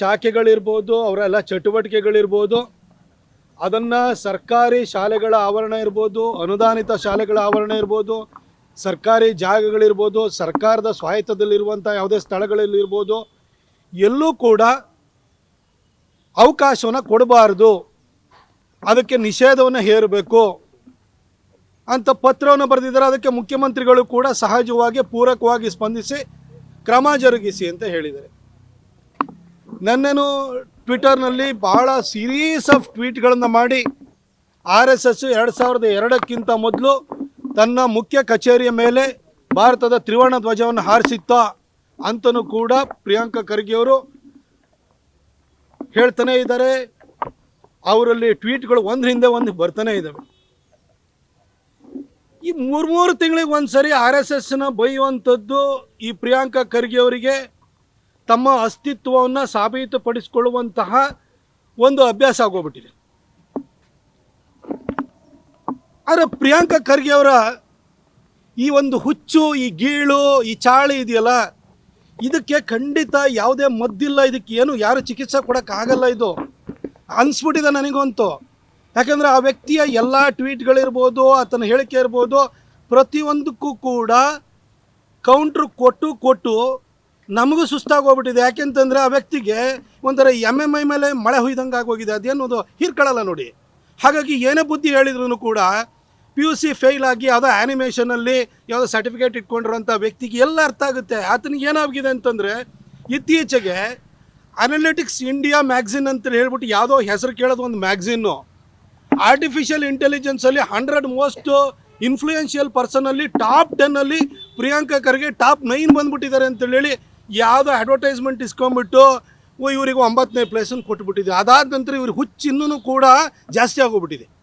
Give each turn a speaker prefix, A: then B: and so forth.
A: ಶಾಖೆಗಳಿರ್ಬೋದು, ಅವರೆಲ್ಲ ಚಟುವಟಿಕೆಗಳಿರ್ಬೋದು, ಅದನ್ನು ಸರ್ಕಾರಿ ಶಾಲೆಗಳ ಆವರಣ ಇರ್ಬೋದು, ಅನುದಾನಿತ ಶಾಲೆಗಳ ಆವರಣ ಇರ್ಬೋದು, ಸರ್ಕಾರಿ ಜಾಗಗಳಿರ್ಬೋದು, ಸರ್ಕಾರದ ಸ್ವಾಯತ್ತದಲ್ಲಿರುವಂಥ ಯಾವುದೇ ಸ್ಥಳಗಳಲ್ಲಿರ್ಬೋದು, ಎಲ್ಲೂ ಕೂಡ ಅವಕಾಶವನ್ನು ಕೊಡಬಾರ್ದು. ಅದಕ್ಕೆ ನಿಷೇಧವನ್ನು ಹೇರಬೇಕು ಅಂತ ಪತ್ರವನ್ನು ಬರೆದಿದ್ದಾರೆ. ಅದಕ್ಕೆ ಮುಖ್ಯಮಂತ್ರಿಗಳು ಕೂಡ ಸಹಜವಾಗಿ ಪೂರಕವಾಗಿ ಸ್ಪಂದಿಸಿ ಕ್ರಮ ಜರುಗಿಸಿ ಅಂತ ಹೇಳಿದ್ದಾರೆ. ನನ್ನೇನು ಟ್ವಿಟರ್ನಲ್ಲಿ ಬಹಳ ಸೀರೀಸ್ ಆಫ್ ಟ್ವೀಟ್ಗಳನ್ನು ಮಾಡಿ ಆರ್ ಎಸ್ ಎಸ್ ಎರಡು ಸಾವಿರದ ಎರಡಕ್ಕಿಂತ ಮೊದಲು ತನ್ನ ಮುಖ್ಯ ಕಚೇರಿಯ ಮೇಲೆ ಭಾರತದ ತ್ರಿವರ್ಣ ಧ್ವಜವನ್ನು ಹಾರಿಸಿತ್ತ ಅಂತಲೂ ಕೂಡ ಪ್ರಿಯಾಂಕಾ ಖರ್ಗೆಯವರು ಹೇಳ್ತಾನೆ ಇದ್ದಾರೆ. ಅವರಲ್ಲಿ ಟ್ವೀಟ್ಗಳು ಒಂದ್ರ ಹಿಂದೆ ಒಂದು ಬರ್ತಾನೆ ಇದ್ದಾವೆ. ಈ ಮೂರು ಮೂರು ತಿಂಗಳಿಗೆ ಒಂದು ಸರಿ ಆರ್ ಎಸ್ ಎಸ್ನ ಬೈಯುವಂಥದ್ದು ಈ ಪ್ರಿಯಾಂಕಾ ಖರ್ಗೆ ಅವರಿಗೆ ತಮ್ಮ ಅಸ್ತಿತ್ವವನ್ನು ಸಾಬೀತುಪಡಿಸಿಕೊಳ್ಳುವಂತಹ ಒಂದು ಅಭ್ಯಾಸ ಆಗೋಗ್ಬಿಟ್ಟಿದೆ. ಆದರೆ ಪ್ರಿಯಾಂಕಾ ಖರ್ಗೆ ಅವರ ಈ ಒಂದು ಹುಚ್ಚು, ಈ ಗೀಳು, ಈ ಚಾಳಿ ಇದೆಯಲ್ಲ, ಇದಕ್ಕೆ ಖಂಡಿತ ಯಾವುದೇ ಮದ್ದಿಲ್ಲ, ಇದಕ್ಕೆ ಏನು ಯಾರು ಚಿಕಿತ್ಸೆ ಕೊಡೋಕ್ಕಾಗಲ್ಲ ಇದು. ಅನಿಸ್ಬಿಟ್ಟಿದೆ ನನಗಂತೂ. ಯಾಕಂದರೆ ಆ ವ್ಯಕ್ತಿಯ ಎಲ್ಲ ಟ್ವೀಟ್ಗಳಿರ್ಬೋದು, ಆತನ ಹೇಳಿಕೆ ಇರ್ಬೋದು, ಪ್ರತಿಯೊಂದಕ್ಕೂ ಕೂಡ ಕೌಂಟ್ರ್ ಕೊಟ್ಟು ಕೊಟ್ಟು ನಮಗೂ ಸುಸ್ತಾಗೋಗ್ಬಿಟ್ಟಿದೆ ಯಾಕೆಂತಂದರೆ ಆ ವ್ಯಕ್ತಿಗೆ ಒಂಥರ ಎಂ ಎಂ ಐ ಮೇಲೆ ಮಳೆ ಹುಯ್ದಂಗೆ ಆಗೋಗಿದೆ. ಅದೇನೋದು ಹೀರ್ಕೊಳ್ಳಲ್ಲ ನೋಡಿ. ಹಾಗಾಗಿ ಏನೇ ಬುದ್ಧಿ ಹೇಳಿದ್ರು ಕೂಡ ಪಿ ಯು ಸಿ ಫೇಲ್ ಆಗಿ ಯಾವುದೋ ಆ್ಯನಿಮೇಷನಲ್ಲಿ ಯಾವುದೋ ಸರ್ಟಿಫಿಕೇಟ್ ಇಟ್ಕೊಂಡಿರೋಂಥ ವ್ಯಕ್ತಿಗೆ ಎಲ್ಲ ಅರ್ಥ ಆಗುತ್ತೆ. ಆತನಿಗೆ ಏನಾಗಿದೆ ಅಂತಂದರೆ ಇತ್ತೀಚೆಗೆ ಅನಾಲಿಟಿಕ್ಸ್ ಇಂಡಿಯಾ ಮ್ಯಾಗ್ಝಿನ್ ಅಂತ ಹೇಳ್ಬಿಟ್ಟು ಯಾವುದೋ ಹೆಸರು ಕೇಳೋದು ಒಂದು ಮ್ಯಾಗ್ಝಿನ್ನು ಆರ್ಟಿಫಿಷಿಯಲ್ ಇಂಟೆಲಿಜೆನ್ಸಲ್ಲಿ ಹಂಡ್ರೆಡ್ ಮೋಸ್ಟ್ ಇನ್ಫ್ಲೂಯೆನ್ಷಿಯಲ್ ಪರ್ಸನಲ್ಲಿ ಟಾಪ್ ಟೆನ್ನಲ್ಲಿ ಪ್ರಿಯಾಂಕಾ ಖರ್ಗೆ ಟಾಪ್ ನೈನ್ ಬಂದ್ಬಿಟ್ಟಿದ್ದಾರೆ ಅಂತೇಳಿ ಯಾವುದೋ ಅಡ್ವರ್ಟೈಸ್ಮೆಂಟ್ ಇಸ್ಕೊಂಬಿಟ್ಟು ಓ, ಇವರಿಗೆ ಒಂಬತ್ತನೇ ಪ್ಲೇಸನ್ನು ಕೊಟ್ಬಿಟ್ಟಿದೆ. ಅದಾದ ನಂತರ ಇವ್ರಿಗೆ ಹುಚ್ಚು ಇನ್ನೂ ಕೂಡ ಜಾಸ್ತಿ ಆಗೋಗ್ಬಿಟ್ಟಿದೆ.